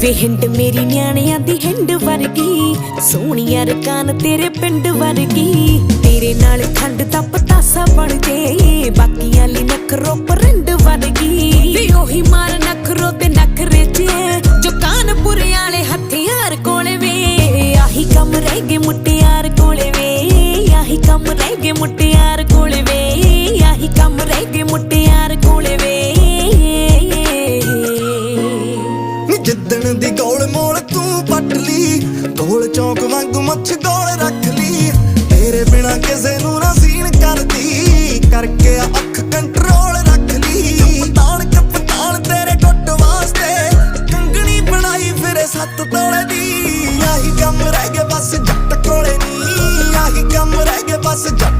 ਵੇ ਹਿੰਡ ਮੇਰੀ ਨਿਆਣਿਆਂ ਦੀ ਹਿੰਡ ਵਰਗੀ, ਸੋਹਣੀਆਂ ਰਕਾਨ ਤੇਰੇ ਪਿੰਡ ਵਰਗੀ। ਤੇਰੇ ਨਾਲ ਖੰਡ ਦਾ ਪਤਾਸਾ ਬਣ ਜੇ, ਬਾਕੀਆਂ ਲਈ ਨਖਰੋ ਪਰਿੰਡ ਵਰਗੀ। ਵੇ ਉਹੀ ਮਾਰ ਨੀ ਦੀ ਗੋਲ ਮੋਲ ਤੂੰ ਪੱਟ ਲਈ। ਗੋਲ ਚੌਂਕ ਵਾਂਗੂ ਮੱਛ ਗੋਲ ਰੱਖ ਲਈ। ਤੇਰੇ ਬਿਨਾ ਕਿਸੇ ਨੂੰ ਨਾ ਸੀਨ ਕਰਦੀ। ਕਰਕੇ ਅੱਖ ਕੰਟਰੋਲ ਰੱਖ ਲਈ। ਕਪਤਾਨ ਕਪਤਾਨ ਤੇਰੇ ਟੁੱਟ ਵਾਸਤੇ ਕੰਗਣੀ ਬਣਾਈ ਫਿਰੇ ਸੱਤ ਤੋਲੇ ਦੀ। ਆਹੀ ਕੰਮ ਰਹਿ ਗਿਆ ਬਸ ਜੱਟ ਕੋਲੇ ਨੀ। ਆਹੀ ਕੰਮ ਰਹਿ ਗਿਆ ਬਸ ਜੱਟ